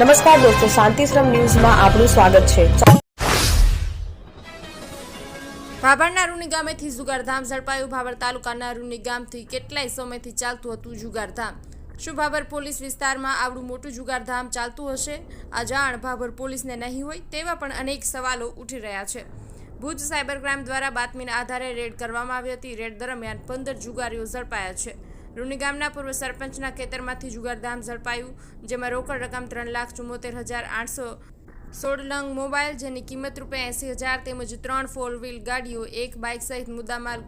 નમસ્કાર દોસ્તો શાંતિશ્રમ ન્યૂઝમાં આપનું સ્વાગત છે. ભાભરના રૂની ગામેથી જુગારધામ ઝડપાયું. ભાભર તાલુકાના રૂની ગામથી કેટલાય સમયથી ચાલતું હતું જુગારધામ. શું ભાભર પોલીસ વિસ્તારમાં આવડું મોટું જુગારધામ ચાલતું હશે? આ જાણ ભાભર પોલીસને નહીં હોય તેવા પણ અનેક સવાલો ઉઠી રહ્યા છે. ભુજ સાયબર ક્રાઇમ દ્વારા બાતમીના આધારે રેડ કરવામાં આવી હતી. રેડ દરમિયાન પંદર જુગારીઓ ઝડપાયા છે. રૂની ગામના પૂર્વ સરપંચના ખેતરમાંથી જુગારધામ ઝડપાયું, જેમાં રોકડ રકમ ત્રણ લાખ ચુમ્મોતેર હજાર આઠસો સોળ નંગ મોબાઈલ, જેની કિંમત રૂપિયા એંસી હજાર તેમજ ત્રણ ફોર વ્હીલ ગાડીઓ, એક બાઇક સહિત મુદ્દામાલ,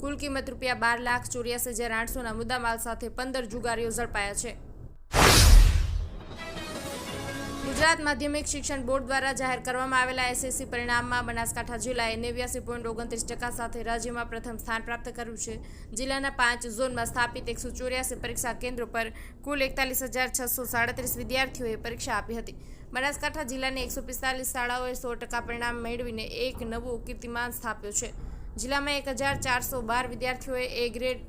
કુલ કિંમત રૂપિયા બાર લાખ ચોર્યાસી હજાર આઠસોના મુદ્દામાલ સાથે પંદર જુગારીઓ ઝડપાયા છે. ગુજરાત માધ્યમિક શિક્ષણ બોર્ડ દ્વારા જાહેર કરવામાં આવેલા એસએસસી પરિણામમાં બનાસકાંઠા જિલ્લાએ નેવ્યાસી પોઈન્ટ ઓગણત્રીસ ટકા સાથે રાજ્યમાં પ્રથમ સ્થાન પ્રાપ્ત કર્યું છે. જિલ્લાના પાંચ ઝોનમાં સ્થાપિત એકસો ચોર્યાસી પરીક્ષા કેન્દ્રો પર કુલ એકતાલીસ હજાર છસો સાડત્રીસ વિદ્યાર્થીઓએ પરીક્ષા આપી હતી. બનાસકાંઠા જિલ્લાની એકસો પિસ્તાલીસ શાળાઓએ સો ટકા પરિણામ મેળવીને એક નવું કીર્તિમાન સ્થાપ્યો છે. જિલ્લામાં એક હજાર ચારસો બાર વિદ્યાર્થીઓએ એ ગ્રેડ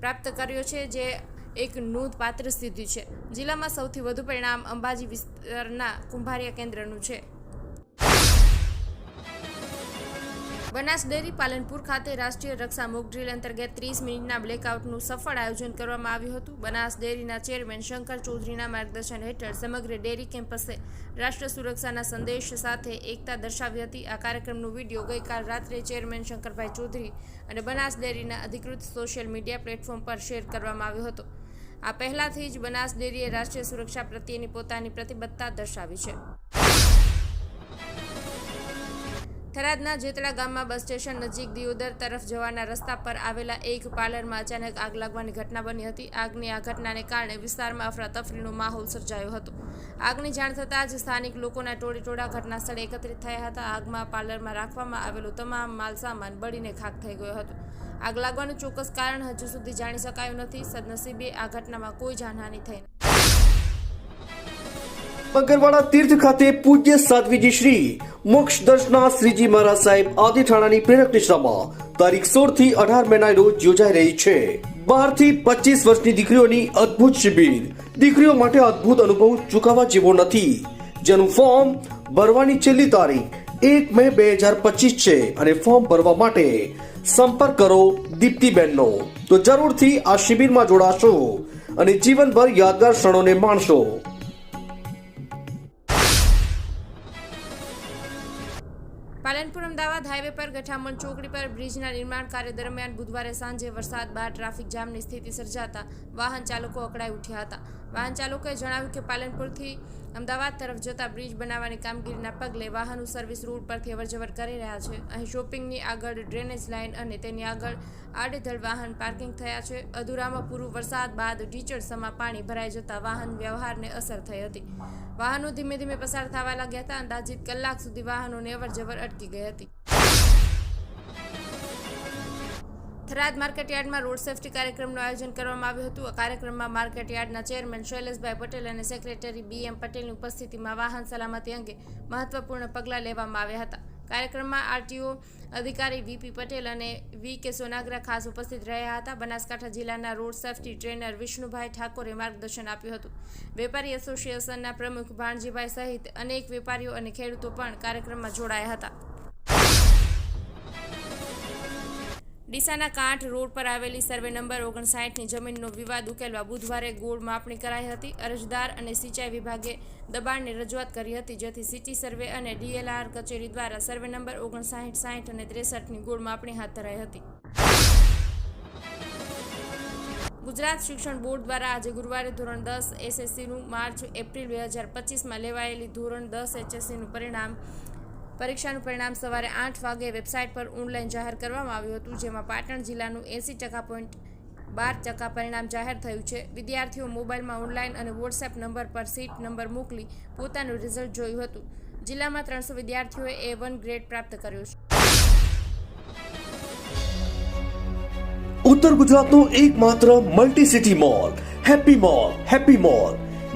પ્રાપ્ત કર્યો છે, જે એક નોંધપાત્ર સિદ્ધિ છે. જિલ્લામાં સૌથી વધુ પરિણામ અંબાજી વિસ્તારના કુંભારિયા કેન્દ્રનું છે. બનાસ ડેરી પાલનપુર ખાતે રાષ્ટ્રીય રક્ષા મોક ડ્રીલ અંતર્ગત ત્રીસ મિનિટના બ્લેકઆઉટનું સફળ આયોજન કરવામાં આવ્યું હતું. બનાસ ડેરીના ચેરમેન શંકર ચૌધરીના માર્ગદર્શન હેઠળ સમગ્ર ડેરી કેમ્પસે રાષ્ટ્ર સુરક્ષાના સંદેશ સાથે એકતા દર્શાવી હતી. આ કાર્યક્રમનો વીડિયો ગઈકાલ રાત્રે ચેરમેન શંકરભાઈ ચૌધરી અને બનાસ ડેરીના અધિકૃત સોશિયલ મીડિયા પ્લેટફોર્મ પર શેર કરવામાં આવ્યો હતો. આ પહેલાથી જ બનાસ ડેરીએ રાષ્ટ્રીય સુરક્ષા પ્રત્યેની પોતાની પ્રતિબદ્ધતા દર્શાવી છે. થરાદના જેતળા ગામમાં બસ સ્ટેશન નજીક દિયોદર તરફ જવાના રસ્તા પર આવેલા એક પાર્લરમાં અચાનક આગ લાગવાની ઘટના બની હતી. આગની આ ઘટનાને કારણે વિસ્તારમાં અફરાતફરીનો માહોલ સર્જાયો હતો. આગની જાણ થતાં જ સ્થાનિક લોકોના ટોળીટોળા ઘટનાસ્થળે ઘટના સ્થળે એકત્રિત થયા હતા. આગમાં પાર્લરમાં રાખવામાં આવેલો તમામ માલસામાન બળીને ખાક થઈ ગયો હતો. આગ લાગવાનું ચોક્કસ કારણ હજુ સુધી જાણી શકાયું નથી. સદનસીબે આ ઘટનામાં કોઈ જાનહાની થઈ નથી. મગરવાડા તીર્થ ખાતે પૂજ્ય સાધ્વીજી શ્રી મોક્ષ દર્શના શ્રીજી મહારાજ સાહેબ આદિઠાણાની પ્રેરક નિષ્ઠામાં તારીખ સોળથી અઢાર મેના રોજ યોજાઈ રહી છે. બારથી પચીસ વર્ષની દીકરીઓની અદ્ભુત શિબિર. દીકરીઓ માટે અદ્ભુત અનુભવ ચૂકવવા જેવો નથી. જેનું ફોર્મ ભરવાની છેલ્લી તારીખ એક મે બે હજાર પચીસ છે અને ફોર્મ ભરવા માટે સંપર્ક કરો, દીપ્તિબેનનો. તો જરૂરથી આ શિબિરમાં જોડાશો અને જીવનભર યાદગાર ક્ષણોને માણશો. પાલનપુર અમદાવાદ હાઈવે પર ગઠામણ ચોકડી પર બ્રિજના નિર્માણ કાર્ય દરમિયાન બુધવારે સાંજે વરસાદ બાદ ટ્રાફિક જામની સ્થિતિ સર્જાતા વાહન ચાલકો અકળાઈ ઉઠ્યા હતા. વાહન ચાલકોએ જણાવ્યું કે પાલનપુરથી અમદાવાદ તરફ જતા બ્રિજ બનાવવાની કામગીરીના પગલે વાહનો સર્વિસ રૂટ પરથી અવરજવર કરી રહ્યા છે. અહીં શોપિંગની આગળ ડ્રેનેજ લાઇન અને તેની આગળ આડેધડ વાહન પાર્કિંગ થયા છે. અધૂરામાં પૂરું વરસાદ બાદ ઢીચણસમાં પાણી ભરાઈ જતા વાહન વ્યવહારને અસર થઈ હતી. વાહનો ધીમે ધીમે પસાર થવા લાગ્યા હતા. અંદાજિત કલાક સુધી વાહનોની અવરજવર અટકી ગઈ હતી. થરાદ માર્કેટયાર્ડમાં રોડ સેફટી કાર્યક્રમનું આયોજન કરવામાં આવ્યું હતું. આ કાર્યક્રમમાં માર્કેટયાર્ડના ચેરમેન શૈલેષભાઈ પટેલ અને સેક્રેટરી બી એમ પટેલની ઉપસ્થિતિમાં વાહન સલામતી અંગે મહત્વપૂર્ણ પગલાં લેવામાં આવ્યા હતા. કાર્યક્રમમાં આરટીઓ અધિકારી વીપી પટેલ અને વી કે સોનાગ્રા ખાસ ઉપસ્થિત રહ્યા હતા. બનાસકાંઠા જિલ્લાના રોડ સેફટી ટ્રેનર વિષ્ણુભાઈ ઠાકોરે માર્ગદર્શન આપ્યું હતું. વેપારી એસોસિએશનના પ્રમુખ ભાણજીભાઈ સહિત અનેક વેપારીઓ અને ખેડૂતો પણ કાર્યક્રમમાં જોડાયા હતા. ડીસાના કાંઠ રોડ પર આવેલી સર્વે નંબર ઓગણસાઠની જમીનનો વિવાદ ઉકેલવા બુધવારે ગોળ માપણી કરાઈ હતી. અરજદાર અને સિંચાઈ વિભાગે દબાણની રજૂઆત કરી હતી, જેથી સિટી સર્વે અને ડીએલઆર કચેરી દ્વારા સર્વે નંબર ઓગણસાઠ, સાઠ અને ત્રેસઠની ગોળ માપણી હાથ ધરાઈ હતી. ગુજરાત શિક્ષણ બોર્ડ દ્વારા આજે ગુરુવારે ધોરણ દસ એસએસસીનું માર્ચ, એપ્રિલ બે હજાર પચીસમાં લેવાયેલી ધોરણ દસ એચએસસીનું પરિણામ પરીક્ષાનું પરિણામ સવારે આઠ વાગે વેબસાઇટ પર ઓનલાઈન જાહેર કરવામાં આવ્યું હતું, જેમાં પાટણ જિલ્લાનું એંસી ટકા પોઈન્ટ બાર ટકા પરિણામ જાહેર થયું છે. વિદ્યાર્થીઓ મોબાઈલમાં ઓનલાઈન અને વોટ્સએપ નંબર પર સીટ નંબર મોકલી પોતાનું રિઝલ્ટ જોયું હતું. જિલ્લામાં ત્રણસો વિદ્યાર્થીઓએ એ વન ગ્રેડ પ્રાપ્ત કર્યો છે. ઉત્તર ગુજરાતનો એકમાત્ર multi city mall happy mall happy mall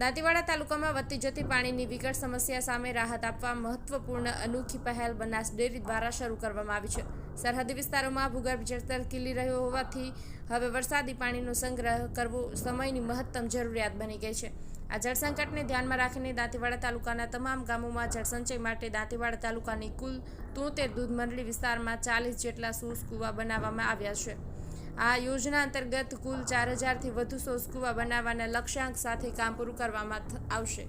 Dantiwada તાલુકામાં વધતી જતી પાણીની વિકટ સમસ્યા સામે રાહત આપવા મહત્વપૂર્ણ અનોખી પહેલ બનાસ ડેરી દ્વારા શરૂ કરવામાં આવી છે. સરહદી વિસ્તારોમાં ભૂગર્ભ જળસ્તર ખીલી રહ્યો હોવાથી હવે વરસાદી પાણીનો સંગ્રહ કરવો સમયની મહત્તમ જરૂરિયાત બની ગઈ છે. આ જળસંકટને ધ્યાનમાં રાખીને દાંતીવાડા તાલુકાના તમામ ગામોમાં જળસંચય માટે દાંતીવાડા તાલુકાની કુલ તોતેર દૂધ મંડળી વિસ્તારમાં ચાલીસ જેટલા સૂસ કૂવા બનાવવામાં આવ્યા છે. આ યોજના અંતર્ગત કુલ ચાર હજારથી વધુ સોસકુવા બનાવવાના લક્ષ્યાંક સાથે કામ પૂરું કરવામાં આવશે.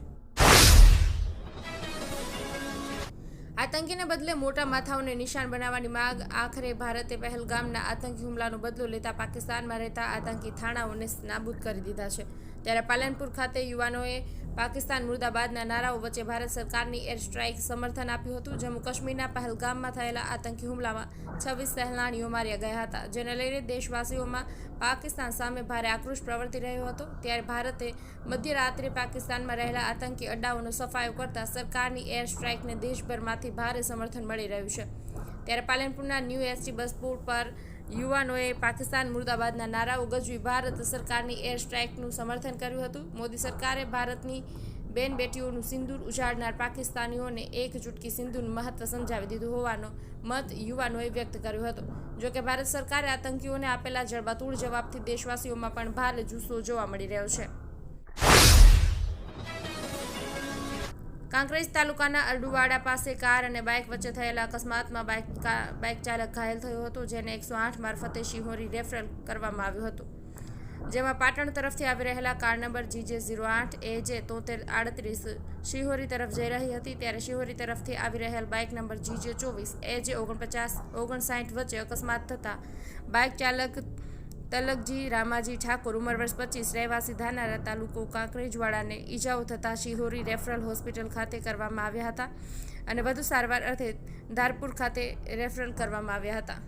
આતંકીને બદલે મોટા માથાઓને નિશાન બનાવવાની માંગ. આખરે ભારતે પહેલગામના આતંકી હુમલાનો બદલો લેતા પાકિસ્તાનમાં રહેતા આતંકી થાણાઓને નાબૂદ કરી દીધા છે. ત્યારે પાલનપુર ખાતે યુવાનોએ પાકિસ્તાન મુર્દાબાદના નારાઓ વચ્ચે ભારત સરકારની એર સ્ટ્રાઇક સમર્થન આપ્યું હતું જમ્મુ કાશ્મીરના પહેલગામમાં થયેલા આતંકી હુમલામાં છવ્વીસ સહેલાણીઓ માર્યા ગયા હતા. જેને લઈને દેશવાસીઓમાં પાકિસ્તાન સામે ભારે આક્રોશ પ્રવર્તી રહ્યો હતો. ત્યારે ભારતે મધ્યરાત્રે પાકિસ્તાનમાં રહેલા આતંકી અડ્ડાઓનો સફાયો કરતા સરકારની એર સ્ટ્રાઇકને દેશભરમાંથી ભારે સમર્થન મળી રહ્યું છે. ત્યારે પાલનપુરના ન્યૂ એસટી બસ પર યુવાનોએ પાકિસ્તાન મુર્દાબાદના નારાઓ ગજવી ભારત સરકારની એર સ્ટ્રાઇકનું સમર્થન કર્યું હતું. મોદી સરકારે ભારતની બેન બેટીઓનું સિંદૂર ઉજાડનાર પાકિસ્તાનીઓને એક ચૂટકી સિંધુનું મહત્વ સમજાવી દીધું હોવાનો મત યુવાનોએ વ્યક્ત કર્યો હતો. જોકે ભારત સરકારે આતંકીઓને આપેલા જડબાતૂળ જવાબથી દેશવાસીઓમાં પણ ભારે જુસ્સો જોવા મળી રહ્યો છે. કાંકરેજ તાલુકાના અરડુવાડા પાસે કાર અને બાઇક વચ્ચે થયેલા અકસ્માતમાં બાઇક બાઇક ચાલક ઘાયલ થયો હતો, જેને એકસો આઠ મારફતે શિહોરી રેફરલ કરવામાં આવ્યું હતું. જેમાં પાટણ તરફથી આવી રહેલા કાર નંબર જીજે ઝીરો આઠ એ જે તોતેર આડત્રીસ શિહોરી તરફ જઈ રહી હતી, ત્યારે શિહોરી તરફથી આવી રહેલ બાઇક નંબર જીજે ચોવીસ એ જે ઓગણપચાસ, ઓગણસાઠ વચ્ચે અકસ્માત થતાં બાઇક ચાલક તલકજી, રામાજી ઠાકોર ઉંમર વર્ષ પચીસ, રહેવાસી ધાનારા તાલુકો કાંકરેજવાડાને ઈજાઓ થતાં શિહોરી રેફરલ હોસ્પિટલ ખાતે કરવામાં આવ્યા હતા અને વધુ સારવાર અર્થે ધારપુર ખાતે રેફરલ કરવામાં આવ્યા હતા.